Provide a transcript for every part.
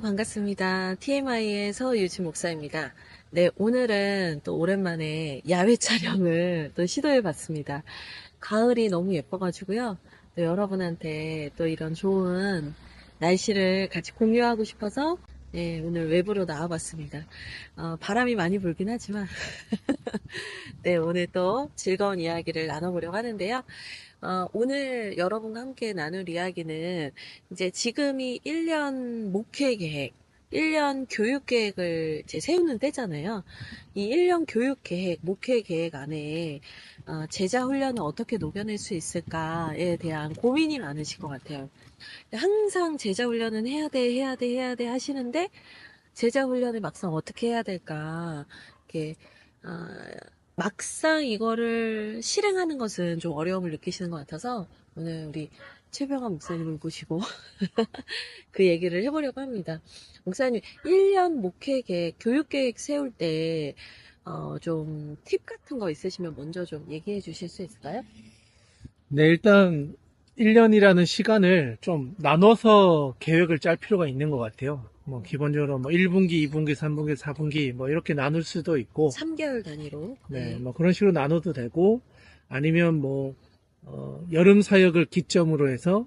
반갑습니다. TMI의 서유진 목사입니다. 네, 오늘은 또 오랜만에 야외 촬영을 또 시도해 봤습니다. 가을이 너무 예뻐가지고요. 또 여러분한테 또 이런 좋은 날씨를 같이 공유하고 싶어서 네, 오늘 외부로 나와봤습니다. 어, 바람이 많이 불긴 하지만 네, 오늘 또 즐거운 이야기를 나눠보려고 하는데요. 어, 오늘 여러분과 함께 나눌 이야기는 이제 지금이 1년 목회 계획, 1년 교육 계획을 이제 세우는 때잖아요. 이 1년 교육 계획, 목회 계획 안에 어, 제자 훈련을 어떻게 녹여낼 수 있을까에 대한 고민이 많으실 것 같아요. 항상 제자 훈련은 해야 돼, 해야 돼, 해야 돼 하시는데 제자 훈련을 막상 어떻게 해야 될까? 이렇게 어, 막상 이거를 실행하는 것은 좀 어려움을 느끼시는 것 같아서 오늘 우리 최병환 목사님을 모시고 그 얘기를 해보려고 합니다. 목사님, 1년 목회 계획, 교육 계획 세울 때, 어, 좀 팁 같은 거 있으시면 먼저 좀 얘기해 주실 수 있을까요? 네, 일단 1년이라는 시간을 좀 나눠서 계획을 짤 필요가 있는 것 같아요. 뭐 기본적으로 뭐 1분기, 2분기, 3분기, 4분기 뭐 이렇게 나눌 수도 있고 3개월 단위로. 네, 뭐 그런 식으로 나눠도 되고 아니면 뭐 어, 여름 사역을 기점으로 해서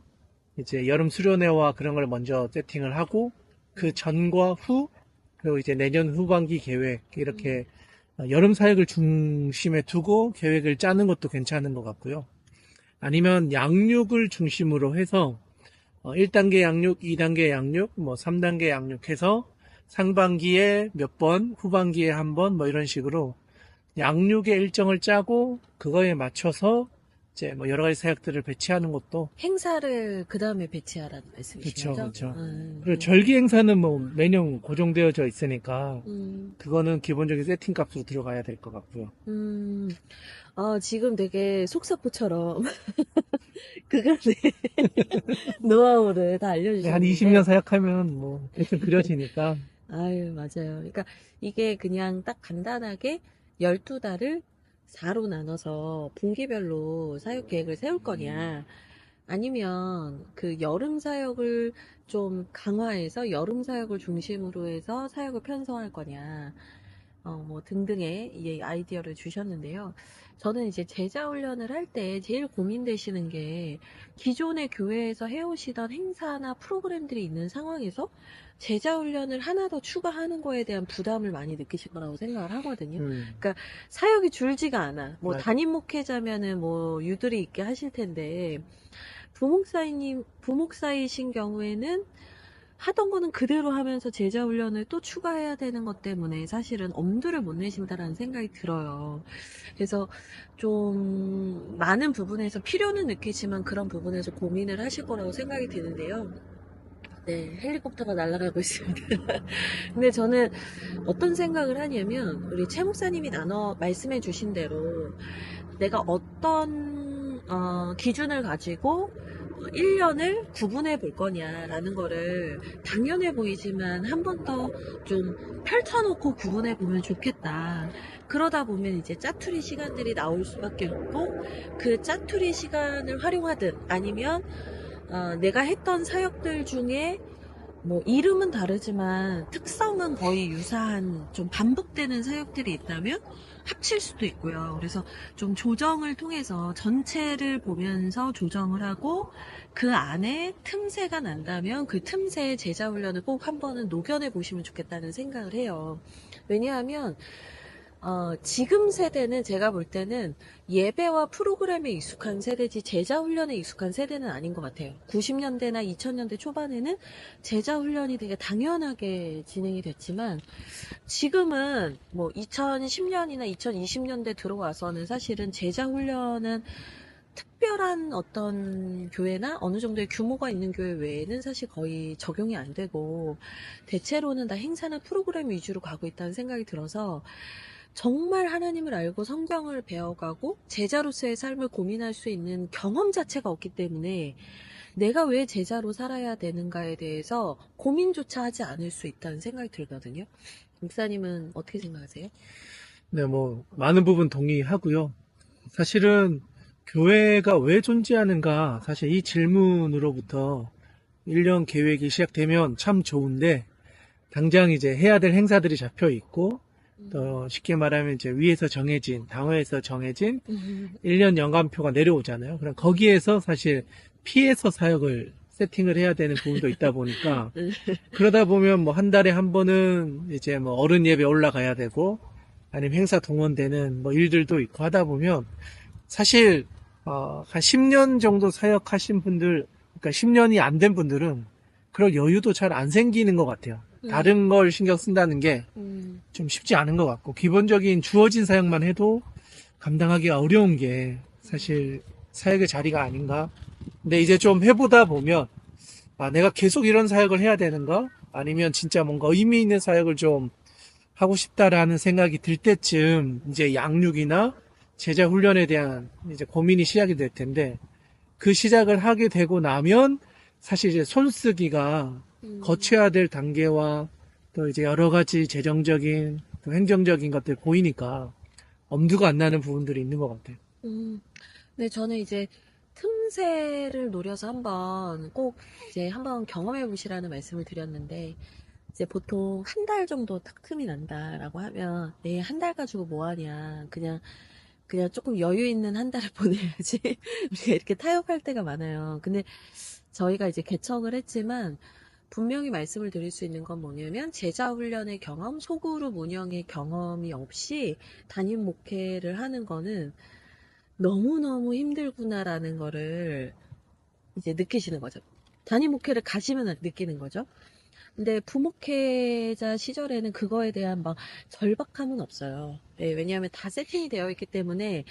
이제 여름 수련회와 그런 걸 먼저 세팅을 하고 그 전과 후 그리고 이제 내년 후반기 계획 이렇게 어, 여름 사역을 중심에 두고 계획을 짜는 것도 괜찮은 것 같고요. 아니면 양육을 중심으로 해서 어, 1단계 양육, 2단계 양육, 뭐 3단계 양육해서 상반기에 몇 번, 후반기에 한 번, 뭐 이런 식으로 양육의 일정을 짜고 그거에 맞춰서 이제 뭐 여러 가지 사역들을 배치하는 것도 행사를 그 다음에 배치하라는 그쵸, 거죠? 그쵸. 음, 그리고 절기 행사는 뭐 매년 고정되어져 있으니까 음, 그거는 기본적인 세팅 값으로 들어가야 될 것 같고요. 음, 아, 지금 되게 속사포처럼 그간의 노하우를 다 알려주셨는데 한 20년 사역하면 뭐 대충 그려지니까 아유, 맞아요. 그러니까 이게 그냥 딱 간단하게 12달을 4로 나눠서 분기별로 사역 계획을 세울 거냐, 아니면 그 여름 사역을 좀 강화해서 여름 사역을 중심으로 해서 사역을 편성할 거냐, 어, 뭐 등등의 이 아이디어를 주셨는데요. 저는 이제 제자 훈련을 할 때 제일 고민되시는 게 기존의 교회에서 해오시던 행사나 프로그램들이 있는 상황에서 제자 훈련을 하나 더 추가하는 거에 대한 부담을 많이 느끼실 거라고 생각을 하거든요. 음, 사역이 줄지가 않아. 뭐 맞아. 담임 목회자면은 뭐 유들이 있게 하실 텐데 부목사님 부목사이신 경우에는 하던 거는 그대로 하면서 제자 훈련을 또 추가해야 되는 것 때문에 사실은 엄두를 못 내신다라는 생각이 들어요. 그래서 좀 많은 부분에서 필요는 느끼지만 그런 부분에서 고민을 하실 거라고 생각이 드는데요. 네, 헬리콥터가 날아가고 있습니다. 근데 저는 어떤 생각을 하냐면 우리 최 목사님이 나눠 말씀해 주신 대로 내가 어떤 어, 기준을 가지고 1년을 구분해 볼 거냐라는 거를 당연해 보이지만 한 번 더 좀 펼쳐놓고 구분해 보면 좋겠다. 그러다 보면 이제 짜투리 시간들이 나올 수밖에 없고 그 짜투리 시간을 활용하든 아니면 어, 내가 했던 사역들 중에 뭐 이름은 다르지만 특성은 거의 유사한 좀 반복되는 사역들이 있다면 합칠 수도 있고요. 그래서 좀 조정을 통해서 전체를 보면서 조정을 하고 그 안에 틈새가 난다면 그 틈새의 제자 훈련을 꼭 한 번은 녹여내 보시면 좋겠다는 생각을 해요. 왜냐하면 어, 지금 세대는 제가 볼 때는 예배와 프로그램에 익숙한 세대지 제자 훈련에 익숙한 세대는 아닌 것 같아요. 90년대나 2000년대 초반에는 제자 훈련이 되게 당연하게 진행이 됐지만 지금은 뭐 2010년이나 2020년대 들어와서는 사실은 제자 훈련은 특별한 어떤 교회나 어느 정도의 규모가 있는 교회 외에는 사실 거의 적용이 안 되고 대체로는 다 행사나 프로그램 위주로 가고 있다는 생각이 들어서 정말 하나님을 알고 성경을 배워가고 제자로서의 삶을 고민할 수 있는 경험 자체가 없기 때문에 내가 왜 제자로 살아야 되는가에 대해서 고민조차 하지 않을 수 있다는 생각이 들거든요. 목사님은 어떻게 생각하세요? 네, 뭐 많은 부분 동의하고요. 사실은 교회가 왜 존재하는가 사실 이 질문으로부터 1년 계획이 시작되면 참 좋은데 당장 이제 해야 될 행사들이 잡혀 있고 음. 또 쉽게 말하면 이제 위에서 정해진 당회에서 정해진 음. 1년 연간표가 내려오잖아요. 그럼 거기에서 사실 피해서 사역을 세팅을 해야 되는 부분도 있다 보니까 음. 그러다 보면 뭐 한 달에 한 번은 이제 뭐 어른 예배 올라가야 되고 아니면 행사 동원되는 뭐 일들도 있고 하다 보면 사실 어, 한 10년 정도 사역하신 분들 그러니까 10년이 안 된 분들은 그럴 여유도 잘 안 생기는 것 같아요. 다른 걸 신경 쓴다는 게좀 음. 쉽지 않은 것 같고 기본적인 주어진 사역만 해도 감당하기 어려운 게 사실 사역의 자리가 아닌가. 근데 이제 좀 해보다 보면 아 내가 계속 이런 사역을 해야 되는가? 아니면 진짜 뭔가 의미 있는 사역을 좀 하고 싶다라는 생각이 들 때쯤 이제 양육이나 제자 훈련에 대한 이제 고민이 시작이 될 텐데 그 시작을 하게 되고 나면 사실 이제 손쓰기가 음. 거쳐야 될 단계와 또 이제 여러 가지 재정적인 또 행정적인 것들 보이니까 엄두가 안 나는 부분들이 있는 것 같아요. 음. 네, 저는 이제 틈새를 노려서 한번 꼭 이제 한번 경험해 보시라는 말씀을 드렸는데, 이제 보통 한 달 정도 딱 틈이 난다라고 하면, 네, 한달 가지고 뭐 하냐. 그냥, 그냥 조금 여유 있는 한 달을 보내야지. 우리가 이렇게 타협할 때가 많아요. 근데 저희가 이제 개척을 했지만, 분명히 말씀을 드릴 수 있는 건 뭐냐면, 제자 훈련의 경험, 소그룹 운영의 경험이 없이 담임 목회를 하는 거는 너무너무 힘들구나라는 거를 이제 느끼시는 거죠. 단임 목회를 가시면 느끼는 거죠. 근데 부목회자 시절에는 그거에 대한 막 절박함은 없어요. 네, 왜냐하면 다 세팅이 되어 있기 때문에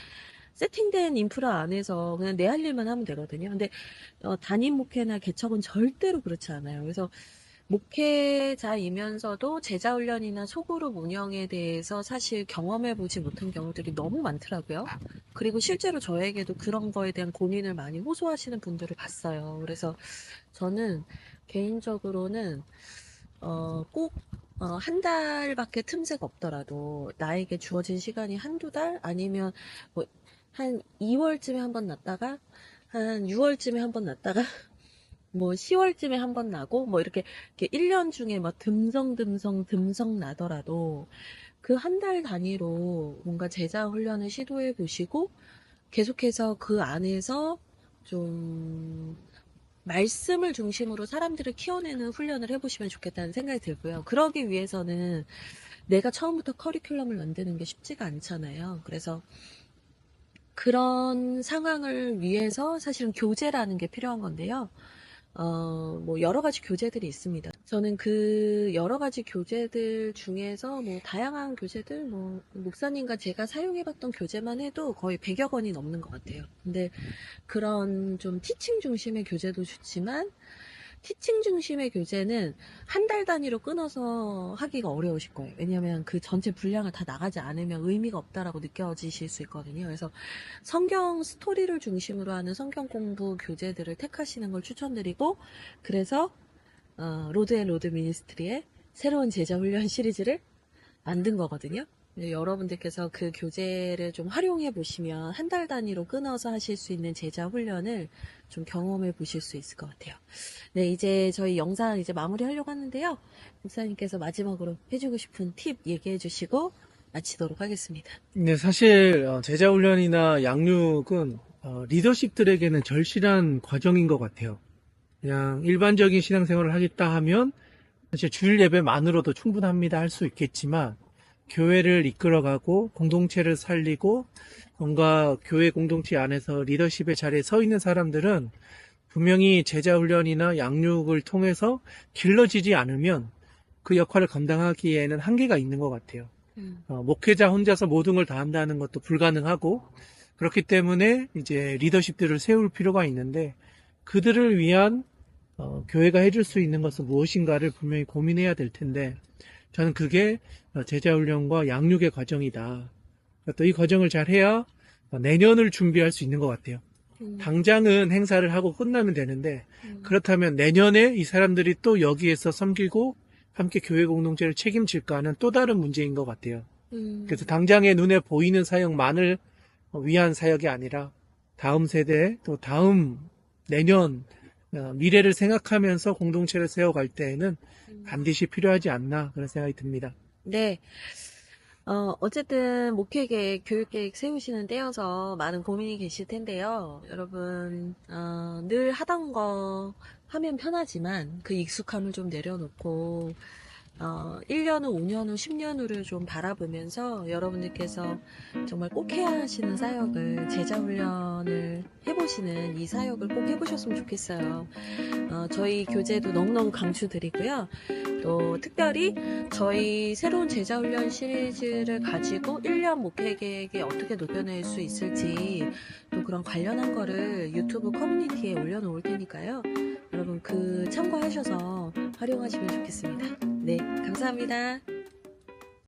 세팅된 인프라 안에서 그냥 내 할 일만 하면 되거든요. 근데 어, 단임 목회나 개척은 절대로 그렇지 않아요. 그래서 목회자이면서도 제자 훈련이나 소그룹 운영에 대해서 사실 경험해 보지 못한 경우들이 너무 많더라고요. 그리고 실제로 저에게도 그런 거에 대한 고민을 많이 호소하시는 분들을 봤어요. 그래서 저는 개인적으로는 어, 꼭 어, 한 달밖에 틈새가 없더라도 나에게 주어진 시간이 한두 달 아니면 뭐 한 2월쯤에 한 번 났다가 한 6월쯤에 한 번 났다가 뭐 10월쯤에 한 번 나고 뭐 이렇게, 이렇게 1년 중에 막 듬성듬성 듬성 나더라도 그 한 달 단위로 뭔가 제자 훈련을 시도해 보시고 계속해서 그 안에서 좀 말씀을 중심으로 사람들을 키워내는 훈련을 해보시면 좋겠다는 생각이 들고요. 그러기 위해서는 내가 처음부터 커리큘럼을 만드는 게 쉽지가 않잖아요. 그래서 그런 상황을 위해서 사실은 교재라는 게 필요한 건데요. 어, 뭐, 여러 가지 교재들이 있습니다. 저는 그 여러 가지 교재들 중에서 뭐, 다양한 교재들, 뭐, 목사님과 제가 사용해봤던 교재만 해도 거의 100여 권이 넘는 것 같아요. 근데 그런 좀 티칭 중심의 교재도 좋지만, 티칭 중심의 교재는 한 달 단위로 끊어서 하기가 어려우실 거예요. 왜냐하면 그 전체 분량을 다 나가지 않으면 의미가 없다라고 느껴지실 수 있거든요. 그래서 성경 스토리를 중심으로 하는 성경 공부 교재들을 택하시는 걸 추천드리고, 그래서 어, 로드 앤 로드 미니스트리의 새로운 제자 훈련 시리즈를 만든 거거든요. 네, 여러분들께서 그 교재를 좀 활용해 보시면 한 달 단위로 끊어서 하실 수 있는 제자 훈련을 좀 경험해 보실 수 있을 것 같아요. 네, 이제 저희 영상 이제 마무리 하려고 하는데요. 목사님께서 마지막으로 해주고 싶은 팁 얘기해 주시고 마치도록 하겠습니다. 근데 사실 어, 제자 훈련이나 양육은 어, 리더십들에게는 절실한 과정인 것 같아요. 그냥 일반적인 신앙생활을 하겠다 하면 사실 주일 예배만으로도 충분합니다 할 수 있겠지만 교회를 이끌어가고 공동체를 살리고 뭔가 교회 공동체 안에서 리더십의 자리에 서 있는 사람들은 분명히 제자 훈련이나 양육을 통해서 길러지지 않으면 그 역할을 감당하기에는 한계가 있는 것 같아요. 음, 어, 목회자 혼자서 모든 걸 다 한다는 것도 불가능하고 그렇기 때문에 이제 리더십들을 세울 필요가 있는데 그들을 위한 어, 교회가 해줄 수 있는 것은 무엇인가를 분명히 고민해야 될 텐데 저는 그게 어, 제자훈련과 양육의 과정이다. 또 이 과정을 잘 해야 어, 내년을 준비할 수 있는 것 같아요. 음, 당장은 행사를 하고 끝나면 되는데 음, 그렇다면 내년에 이 사람들이 또 여기에서 섬기고 함께 교회 공동체를 책임질까는 또 다른 문제인 것 같아요. 음, 그래서 당장에 눈에 보이는 사역만을 위한 사역이 아니라 다음 세대 또 다음 내년 어, 미래를 생각하면서 공동체를 세워갈 때에는 음. 반드시 필요하지 않나 그런 생각이 듭니다. 네. 어, 어쨌든 목회계획, 교육계획 세우시는 때여서 많은 고민이 계실 텐데요. 여러분, 어, 늘 하던 거 하면 편하지만 그 익숙함을 좀 내려놓고, 어, 1년 후, 5년 후, 10년 후를 좀 바라보면서 여러분들께서 정말 꼭 해야 하시는 사역을, 제자훈련을 해보시는 이 사역을 꼭 해보셨으면 좋겠어요. 어, 저희 교재도 너무너무 강추드리고요. 또 특별히 저희 새로운 제자훈련 시리즈를 가지고 1년 목회 계획에 어떻게 녹여낼 수 있을지 또 그런 관련한 거를 유튜브 커뮤니티에 올려놓을 테니까요. 여러분 그 참고하셔서 활용하시면 좋겠습니다. 네, 감사합니다.